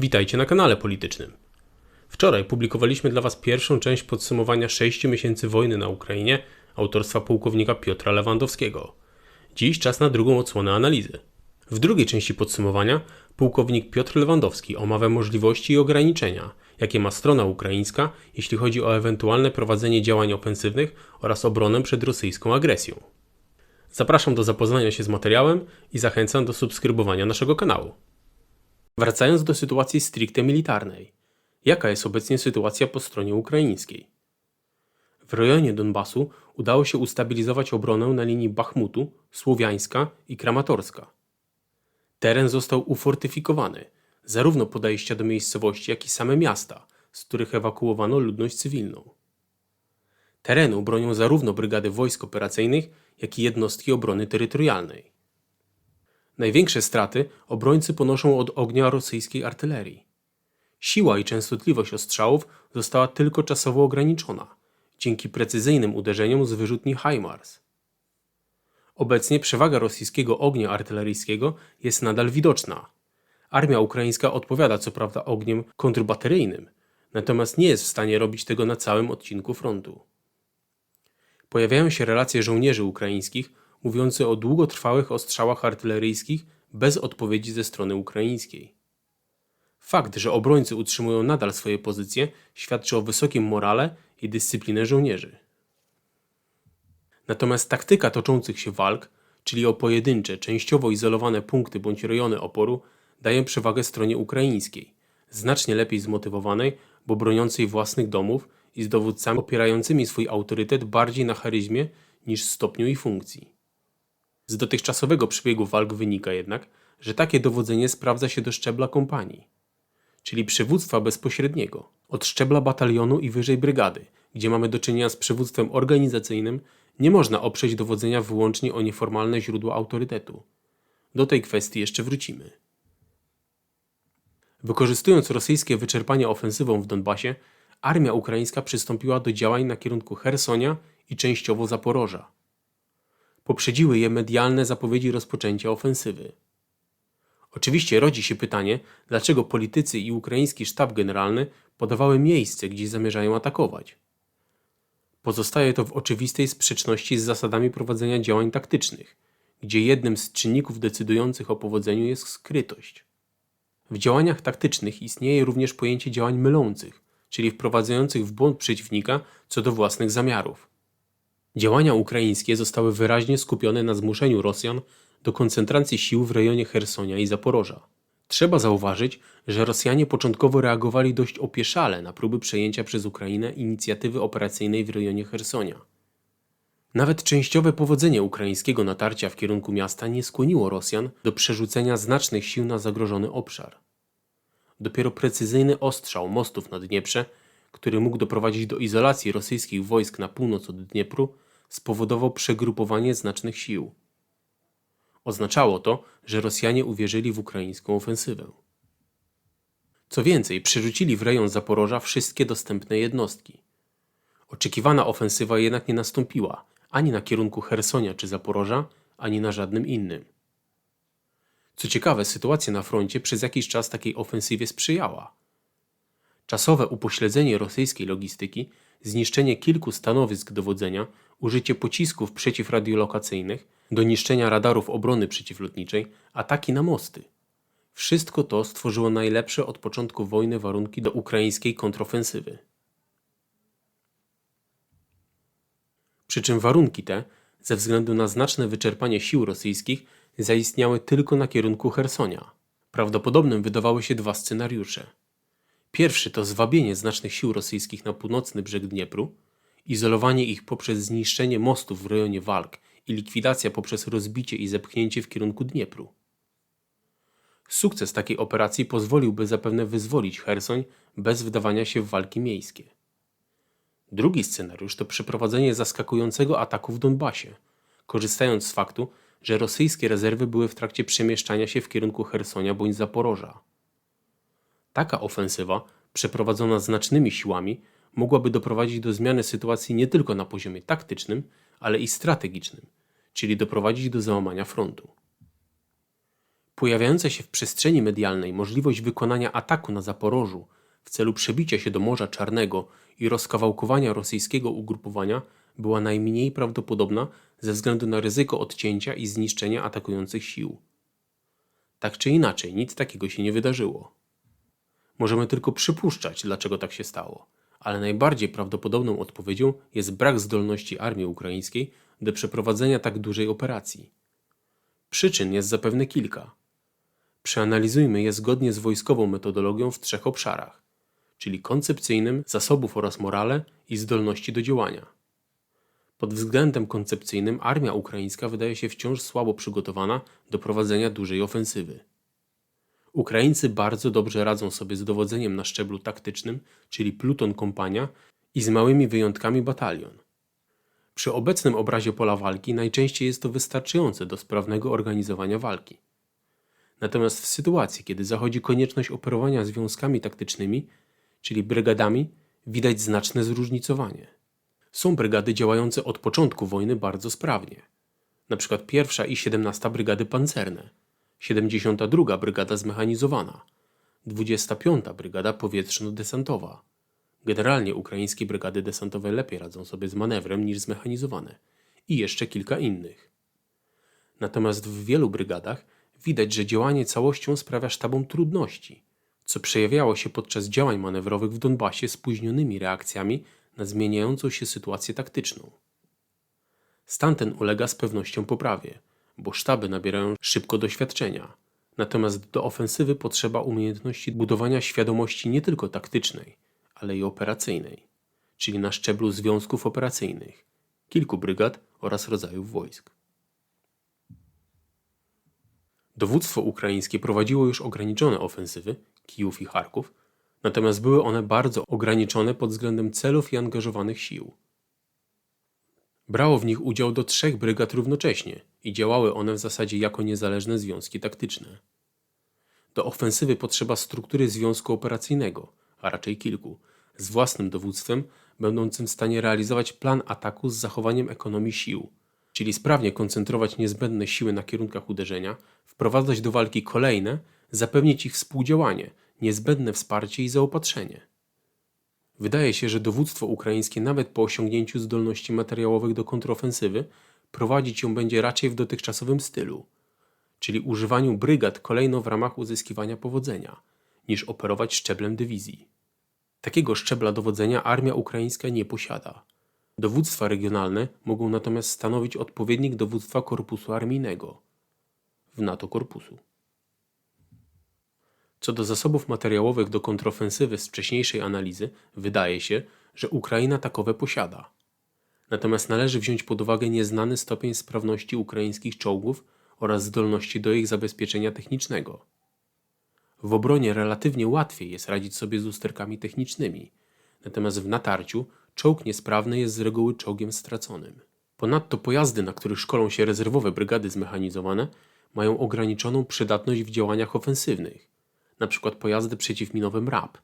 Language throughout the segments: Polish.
Witajcie na kanale politycznym. Wczoraj publikowaliśmy dla Was pierwszą część podsumowania 6 miesięcy wojny na Ukrainie autorstwa pułkownika Piotra Lewandowskiego. Dziś czas na drugą odsłonę analizy. W drugiej części podsumowania pułkownik Piotr Lewandowski omawia możliwości i ograniczenia, jakie ma strona ukraińska, jeśli chodzi o ewentualne prowadzenie działań ofensywnych oraz obronę przed rosyjską agresją. Zapraszam do zapoznania się z materiałem i zachęcam do subskrybowania naszego kanału. Wracając do sytuacji stricte militarnej. Jaka jest obecnie sytuacja po stronie ukraińskiej? W rejonie Donbasu udało się ustabilizować obronę na linii Bachmutu, Słowiańska i Kramatorska. Teren został ufortyfikowany, zarówno podejścia do miejscowości, jak i same miasta, z których ewakuowano ludność cywilną. Terenu bronią zarówno brygady wojsk operacyjnych, jak i jednostki obrony terytorialnej. Największe straty obrońcy ponoszą od ognia rosyjskiej artylerii. Siła i częstotliwość ostrzałów została tylko czasowo ograniczona dzięki precyzyjnym uderzeniom z wyrzutni HIMARS. Obecnie przewaga rosyjskiego ognia artyleryjskiego jest nadal widoczna. Armia ukraińska odpowiada co prawda ogniem kontrbateryjnym, natomiast nie jest w stanie robić tego na całym odcinku frontu. Pojawiają się relacje żołnierzy ukraińskich mówiące o długotrwałych ostrzałach artyleryjskich bez odpowiedzi ze strony ukraińskiej. Fakt, że obrońcy utrzymują nadal swoje pozycje, świadczy o wysokim morale i dyscyplinę żołnierzy. Natomiast taktyka toczących się walk, czyli o pojedyncze, częściowo izolowane punkty bądź rejony oporu, daje przewagę stronie ukraińskiej, znacznie lepiej zmotywowanej, bo broniącej własnych domów i z dowódcami opierającymi swój autorytet bardziej na charyzmie niż stopniu i funkcji. Z dotychczasowego przebiegu walk wynika jednak, że takie dowodzenie sprawdza się do szczebla kompanii, czyli przywództwa bezpośredniego, od szczebla batalionu i wyżej brygady, gdzie mamy do czynienia z przywództwem organizacyjnym, nie można oprzeć dowodzenia wyłącznie o nieformalne źródła autorytetu. Do tej kwestii jeszcze wrócimy. Wykorzystując rosyjskie wyczerpanie ofensywą w Donbasie, armia ukraińska przystąpiła do działań na kierunku Hersonia i częściowo Zaporoża. Poprzedziły je medialne zapowiedzi rozpoczęcia ofensywy. Oczywiście rodzi się pytanie, dlaczego politycy i ukraiński sztab generalny podawały miejsce, gdzie zamierzają atakować. Pozostaje to w oczywistej sprzeczności z zasadami prowadzenia działań taktycznych, gdzie jednym z czynników decydujących o powodzeniu jest skrytość. W działaniach taktycznych istnieje również pojęcie działań mylących, czyli wprowadzających w błąd przeciwnika co do własnych zamiarów. Działania ukraińskie zostały wyraźnie skupione na zmuszeniu Rosjan do koncentracji sił w rejonie Hersonia i Zaporoża. Trzeba zauważyć, że Rosjanie początkowo reagowali dość opieszale na próby przejęcia przez Ukrainę inicjatywy operacyjnej w rejonie Hersonia. Nawet częściowe powodzenie ukraińskiego natarcia w kierunku miasta nie skłoniło Rosjan do przerzucenia znacznych sił na zagrożony obszar. Dopiero precyzyjny ostrzał mostów na Dnieprze, który mógł doprowadzić do izolacji rosyjskich wojsk na północ od Dniepru, spowodował przegrupowanie znacznych sił. Oznaczało to, że Rosjanie uwierzyli w ukraińską ofensywę. Co więcej, przerzucili w rejon Zaporoża wszystkie dostępne jednostki. Oczekiwana ofensywa jednak nie nastąpiła ani na kierunku Hersonia czy Zaporoża, ani na żadnym innym. Co ciekawe, sytuacja na froncie przez jakiś czas takiej ofensywie sprzyjała. Czasowe upośledzenie rosyjskiej logistyki, zniszczenie kilku stanowisk dowodzenia, użycie pocisków przeciwradiolokacyjnych do niszczenia radarów obrony przeciwlotniczej, ataki na mosty. Wszystko to stworzyło najlepsze od początku wojny warunki do ukraińskiej kontrofensywy. Przy czym warunki te, ze względu na znaczne wyczerpanie sił rosyjskich, zaistniały tylko na kierunku Hersonia. Prawdopodobnym wydawały się dwa scenariusze. Pierwszy to zwabienie znacznych sił rosyjskich na północny brzeg Dniepru, izolowanie ich poprzez zniszczenie mostów w rejonie walk i likwidacja poprzez rozbicie i zepchnięcie w kierunku Dniepru. Sukces takiej operacji pozwoliłby zapewne wyzwolić Hersoń bez wdawania się w walki miejskie. Drugi scenariusz to przeprowadzenie zaskakującego ataku w Donbasie, korzystając z faktu, że rosyjskie rezerwy były w trakcie przemieszczania się w kierunku Hersonia bądź Zaporoża. Taka ofensywa, przeprowadzona znacznymi siłami, mogłaby doprowadzić do zmiany sytuacji nie tylko na poziomie taktycznym, ale i strategicznym, czyli doprowadzić do załamania frontu. Pojawiająca się w przestrzeni medialnej możliwość wykonania ataku na Zaporożu w celu przebicia się do Morza Czarnego i rozkawałkowania rosyjskiego ugrupowania była najmniej prawdopodobna ze względu na ryzyko odcięcia i zniszczenia atakujących sił. Tak czy inaczej, nic takiego się nie wydarzyło. Możemy tylko przypuszczać, dlaczego tak się stało, ale najbardziej prawdopodobną odpowiedzią jest brak zdolności armii ukraińskiej do przeprowadzenia tak dużej operacji. Przyczyn jest zapewne kilka. Przeanalizujmy je zgodnie z wojskową metodologią w trzech obszarach, czyli koncepcyjnym, zasobów oraz morale i zdolności do działania. Pod względem koncepcyjnym armia ukraińska wydaje się wciąż słabo przygotowana do prowadzenia dużej ofensywy. Ukraińcy bardzo dobrze radzą sobie z dowodzeniem na szczeblu taktycznym, czyli pluton kompania i z małymi wyjątkami batalion. Przy obecnym obrazie pola walki najczęściej jest to wystarczające do sprawnego organizowania walki. Natomiast w sytuacji, kiedy zachodzi konieczność operowania związkami taktycznymi, czyli brygadami, widać znaczne zróżnicowanie. Są brygady działające od początku wojny bardzo sprawnie. Przykład pierwsza i 17 brygady pancerne, 72 brygada zmechanizowana, 25 brygada powietrzno-desantowa. Generalnie ukraińskie brygady desantowe lepiej radzą sobie z manewrem niż zmechanizowane i jeszcze kilka innych. Natomiast w wielu brygadach widać, że działanie całością sprawia sztabom trudności, co przejawiało się podczas działań manewrowych w Donbasie spóźnionymi reakcjami na zmieniającą się sytuację taktyczną. Stan ten ulega z pewnością poprawie, bo sztaby nabierają szybko doświadczenia. Natomiast do ofensywy potrzeba umiejętności budowania świadomości nie tylko taktycznej, ale i operacyjnej, czyli na szczeblu związków operacyjnych, kilku brygad oraz rodzajów wojsk. Dowództwo ukraińskie prowadziło już ograniczone ofensywy, Kijów i Charków, natomiast były one bardzo ograniczone pod względem celów i angażowanych sił. Brało w nich udział do trzech brygad równocześnie i działały one w zasadzie jako niezależne związki taktyczne. Do ofensywy potrzeba struktury związku operacyjnego, a raczej kilku, z własnym dowództwem, będącym w stanie realizować plan ataku z zachowaniem ekonomii sił, czyli sprawnie koncentrować niezbędne siły na kierunkach uderzenia, wprowadzać do walki kolejne, zapewnić ich współdziałanie, niezbędne wsparcie i zaopatrzenie. Wydaje się, że dowództwo ukraińskie nawet po osiągnięciu zdolności materiałowych do kontrofensywy prowadzić ją będzie raczej w dotychczasowym stylu, czyli używaniu brygad kolejno w ramach uzyskiwania powodzenia, niż operować szczeblem dywizji. Takiego szczebla dowodzenia armia ukraińska nie posiada. Dowództwa regionalne mogą natomiast stanowić odpowiednik dowództwa korpusu armijnego w NATO korpusu. Co do zasobów materiałowych do kontrofensywy z wcześniejszej analizy, wydaje się, że Ukraina takowe posiada. Natomiast należy wziąć pod uwagę nieznany stopień sprawności ukraińskich czołgów oraz zdolności do ich zabezpieczenia technicznego. W obronie relatywnie łatwiej jest radzić sobie z usterkami technicznymi, natomiast w natarciu czołg niesprawny jest z reguły czołgiem straconym. Ponadto pojazdy, na których szkolą się rezerwowe brygady zmechanizowane, mają ograniczoną przydatność w działaniach ofensywnych, np. pojazdy przeciwminowe MRAP.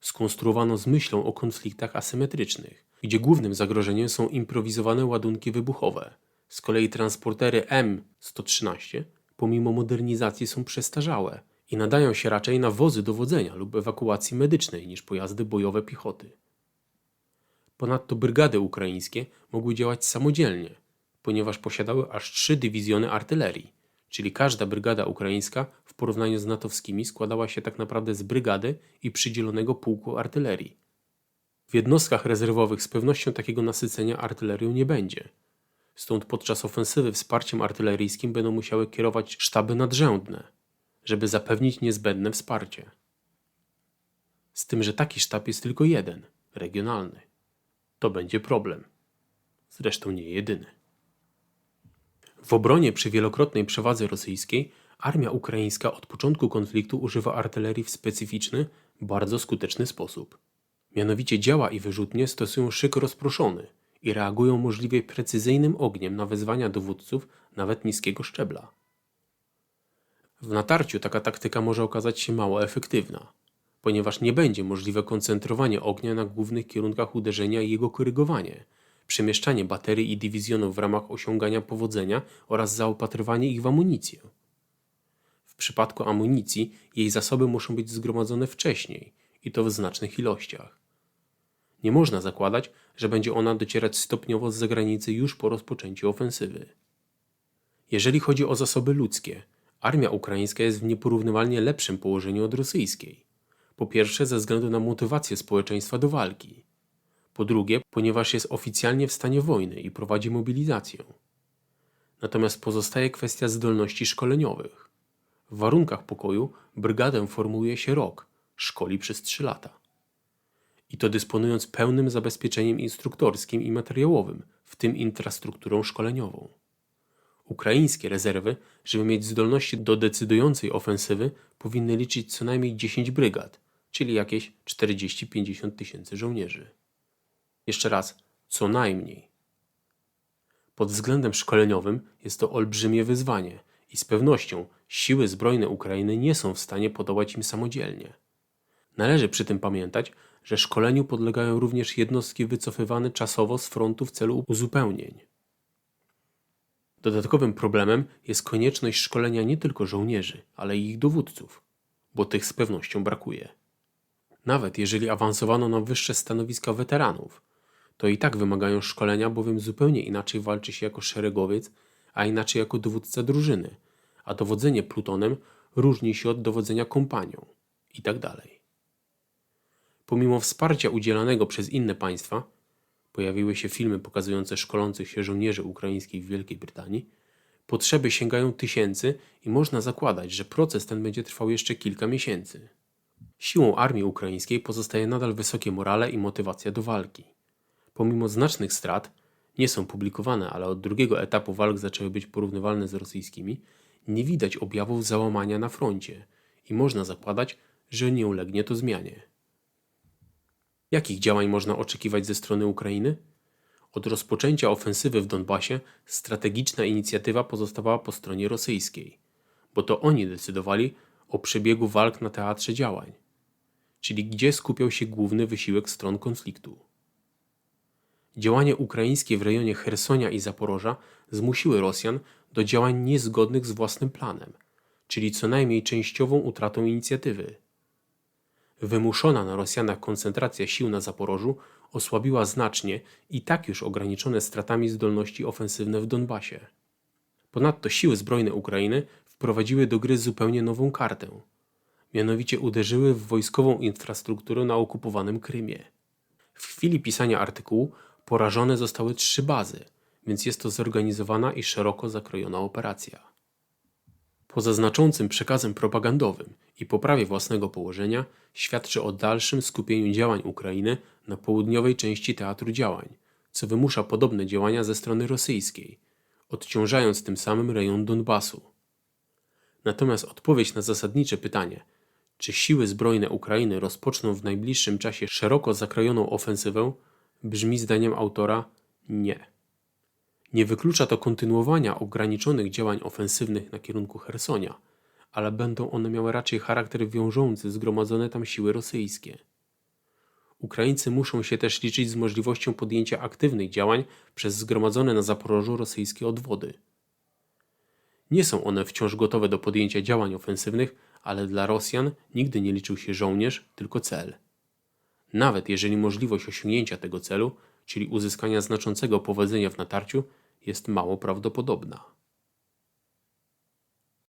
Skonstruowano z myślą o konfliktach asymetrycznych, gdzie głównym zagrożeniem są improwizowane ładunki wybuchowe. Z kolei transportery M113, pomimo modernizacji, są przestarzałe i nadają się raczej na wozy dowodzenia lub ewakuacji medycznej niż pojazdy bojowe piechoty. Ponadto brygady ukraińskie mogły działać samodzielnie, ponieważ posiadały aż trzy dywizjony artylerii, czyli każda brygada ukraińska w porównaniu z natowskimi składała się tak naprawdę z brygady i przydzielonego pułku artylerii. W jednostkach rezerwowych z pewnością takiego nasycenia artylerią nie będzie. Stąd podczas ofensywy wsparciem artyleryjskim będą musiały kierować sztaby nadrzędne, żeby zapewnić niezbędne wsparcie. Z tym, że taki sztab jest tylko jeden, regionalny. To będzie problem. Zresztą nie jedyny. W obronie przy wielokrotnej przewadze rosyjskiej armia ukraińska od początku konfliktu używa artylerii w specyficzny, bardzo skuteczny sposób. Mianowicie działa i wyrzutnie stosują szyk rozproszony i reagują możliwie precyzyjnym ogniem na wezwania dowódców nawet niskiego szczebla. W natarciu taka taktyka może okazać się mało efektywna, ponieważ nie będzie możliwe koncentrowanie ognia na głównych kierunkach uderzenia i jego korygowanie, przemieszczanie baterii i dywizjonów w ramach osiągania powodzenia oraz zaopatrywanie ich w amunicję. W przypadku amunicji jej zasoby muszą być zgromadzone wcześniej i to w znacznych ilościach. Nie można zakładać, że będzie ona docierać stopniowo z zagranicy już po rozpoczęciu ofensywy. Jeżeli chodzi o zasoby ludzkie, armia ukraińska jest w nieporównywalnie lepszym położeniu od rosyjskiej. Po pierwsze, ze względu na motywację społeczeństwa do walki. Po drugie, ponieważ jest oficjalnie w stanie wojny i prowadzi mobilizację. Natomiast pozostaje kwestia zdolności szkoleniowych. W warunkach pokoju brygadę formuje się rok, szkoli przez 3 lata. I to dysponując pełnym zabezpieczeniem instruktorskim i materiałowym, w tym infrastrukturą szkoleniową. Ukraińskie rezerwy, żeby mieć zdolności do decydującej ofensywy, powinny liczyć co najmniej 10 brygad, czyli jakieś 40-50 tysięcy żołnierzy. Jeszcze raz, co najmniej. Pod względem szkoleniowym jest to olbrzymie wyzwanie i z pewnością siły zbrojne Ukrainy nie są w stanie podołać im samodzielnie. Należy przy tym pamiętać, że szkoleniu podlegają również jednostki wycofywane czasowo z frontu w celu uzupełnień. Dodatkowym problemem jest konieczność szkolenia nie tylko żołnierzy, ale i ich dowódców, bo tych z pewnością brakuje. Nawet jeżeli awansowano na wyższe stanowiska weteranów, to i tak wymagają szkolenia, bowiem zupełnie inaczej walczy się jako szeregowiec, a inaczej jako dowódca drużyny, a dowodzenie plutonem różni się od dowodzenia kompanią i tak. Pomimo wsparcia udzielanego przez inne państwa, pojawiły się filmy pokazujące szkolących się żołnierzy ukraińskich w Wielkiej Brytanii, potrzeby sięgają tysięcy i można zakładać, że proces ten będzie trwał jeszcze kilka miesięcy. Siłą armii ukraińskiej pozostaje nadal wysokie morale i motywacja do walki. Pomimo znacznych strat, nie są publikowane, ale od drugiego etapu walk zaczęły być porównywalne z rosyjskimi, nie widać objawów załamania na froncie i można zakładać, że nie ulegnie to zmianie. Jakich działań można oczekiwać ze strony Ukrainy? Od rozpoczęcia ofensywy w Donbasie strategiczna inicjatywa pozostawała po stronie rosyjskiej, bo to oni decydowali o przebiegu walk na teatrze działań, czyli gdzie skupiał się główny wysiłek stron konfliktu. Działania ukraińskie w rejonie Hersonia i Zaporoża zmusiły Rosjan do działań niezgodnych z własnym planem, czyli co najmniej częściową utratą inicjatywy. Wymuszona na Rosjanach koncentracja sił na Zaporożu osłabiła znacznie i tak już ograniczone stratami zdolności ofensywne w Donbasie. Ponadto siły zbrojne Ukrainy wprowadziły do gry zupełnie nową kartę. Mianowicie uderzyły w wojskową infrastrukturę na okupowanym Krymie. W chwili pisania artykułu porażone zostały trzy bazy, więc jest to zorganizowana i szeroko zakrojona operacja. Poza znaczącym przekazem propagandowym i poprawie własnego położenia, świadczy o dalszym skupieniu działań Ukrainy na południowej części teatru działań, co wymusza podobne działania ze strony rosyjskiej, odciążając tym samym rejon Donbasu. Natomiast odpowiedź na zasadnicze pytanie, czy siły zbrojne Ukrainy rozpoczną w najbliższym czasie szeroko zakrojoną ofensywę, brzmi zdaniem autora nie. Nie wyklucza to kontynuowania ograniczonych działań ofensywnych na kierunku Hersonia, ale będą one miały raczej charakter wiążący zgromadzone tam siły rosyjskie. Ukraińcy muszą się też liczyć z możliwością podjęcia aktywnych działań przez zgromadzone na Zaporożu rosyjskie odwody. Nie są one wciąż gotowe do podjęcia działań ofensywnych, ale dla Rosjan nigdy nie liczył się żołnierz, tylko cel. Nawet jeżeli możliwość osiągnięcia tego celu, czyli uzyskania znaczącego powodzenia w natarciu, jest mało prawdopodobna.